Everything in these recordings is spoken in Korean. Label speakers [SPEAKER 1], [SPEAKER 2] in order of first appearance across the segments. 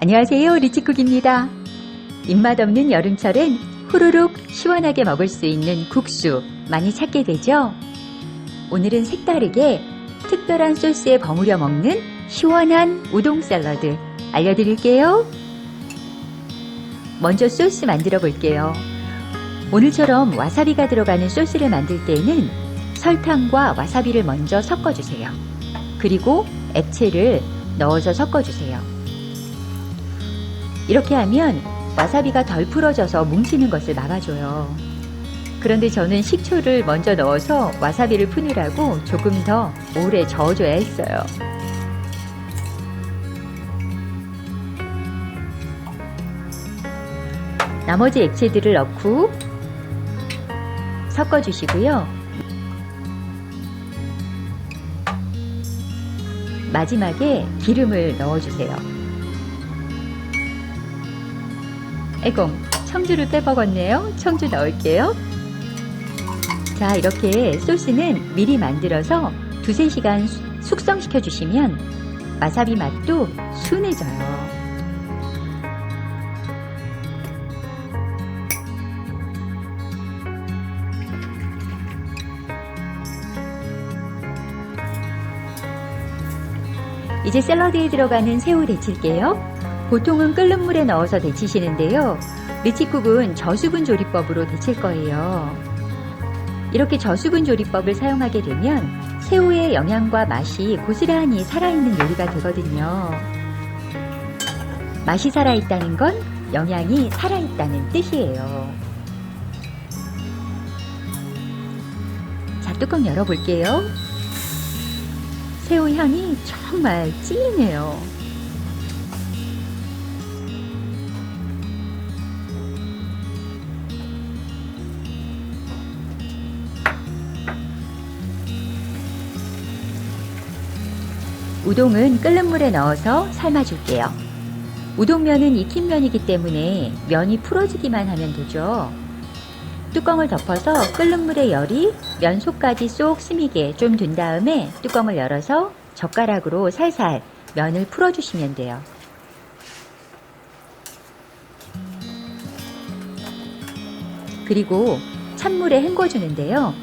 [SPEAKER 1] 안녕하세요. 리치쿡입니다. 입맛 없는 여름철엔 후루룩 시원하게 먹을 수 있는 국수 많이 찾게 되죠? 오늘은 색다르게 특별한 소스에 버무려 먹는 시원한 우동 샐러드 알려드릴게요. 먼저 소스 만들어 볼게요. 오늘처럼 와사비가 들어가는 소스를 만들 때는 설탕과 와사비를 먼저 섞어주세요. 그리고 액체를 넣어서 섞어주세요. 이렇게 하면 와사비가 덜 풀어져서 뭉치는 것을 막아줘요. 그런데 저는 식초를 먼저 넣어서 와사비를 푸느라고 조금 더 오래 저어줘야 했어요. 나머지 액체들을 넣고 섞어주시고요. 마지막에 기름을 넣어주세요. 에공, 청주를 빼먹었네요. 청주 넣을게요. 자, 이렇게 소스는 미리 만들어서 두세 시간 수- 숙성시켜 주시면 와사비 맛도 순해져요. 이제 샐러드에 들어가는 새우 데칠게요. 보통은 끓는 물에 넣어서 데치시는데요. 리치국은 저수분 조리법으로 데칠 거예요. 이렇게 저수분 조리법을 사용하게 되면 새우의 영양과 맛이 고스란히 살아있는 요리가 되거든요. 맛이 살아있다는 건 영양이 살아있다는 뜻이에요. 자, 뚜껑 열어볼게요. 새우 향이 정말 찐해요. 우동은 끓는 물에 넣어서 삶아줄게요. 우동면은 익힌 면이기 때문에 면이 풀어지기만 하면 되죠. 뚜껑을 덮어서 끓는 물의 열이 면 속까지 쏙 스미게 좀 둔 다음에 뚜껑을 열어서 젓가락으로 살살 면을 풀어주시면 돼요. 그리고 찬물에 헹궈주는데요.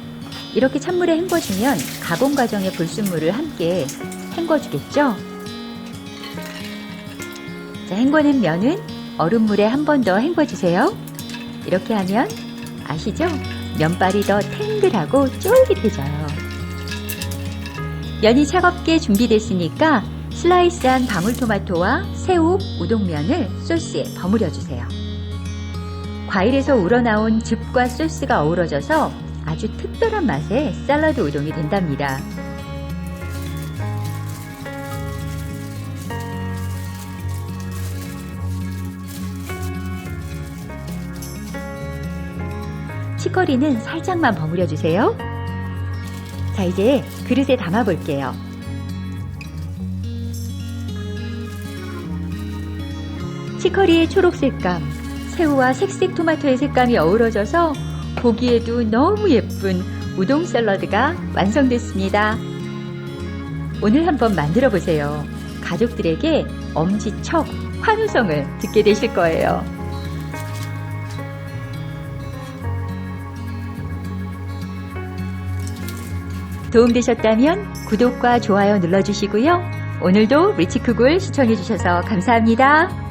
[SPEAKER 1] 이렇게 찬물에 헹궈주면 가공 과정의 불순물을 함께 헹궈주겠죠? 자, 헹궈낸 면은 얼음물에 한 번 더 헹궈주세요. 이렇게 하면 아시죠? 면발이 더 탱글하고 쫄깃해져요. 면이 차갑게 준비됐으니까 슬라이스한 방울토마토와 새우, 우동면을 소스에 버무려 주세요. 과일에서 우러나온 즙과 소스가 어우러져서 아주 특별한 맛의 샐러드 우동이 된답니다. 치커리는 살짝만 버무려 주세요. 자, 이제 그릇에 담아 볼게요. 치커리의 초록 색감, 새우와 색색 토마토의 색감이 어우러져서 보기에도 너무 예쁜 우동 샐러드가 완성됐습니다. 오늘 한번 만들어 보세요. 가족들에게 엄지척 환호성을 듣게 되실 거예요. 도움되셨다면 구독과 좋아요 눌러주시고요. 오늘도 리치크굴 시청해주셔서 감사합니다.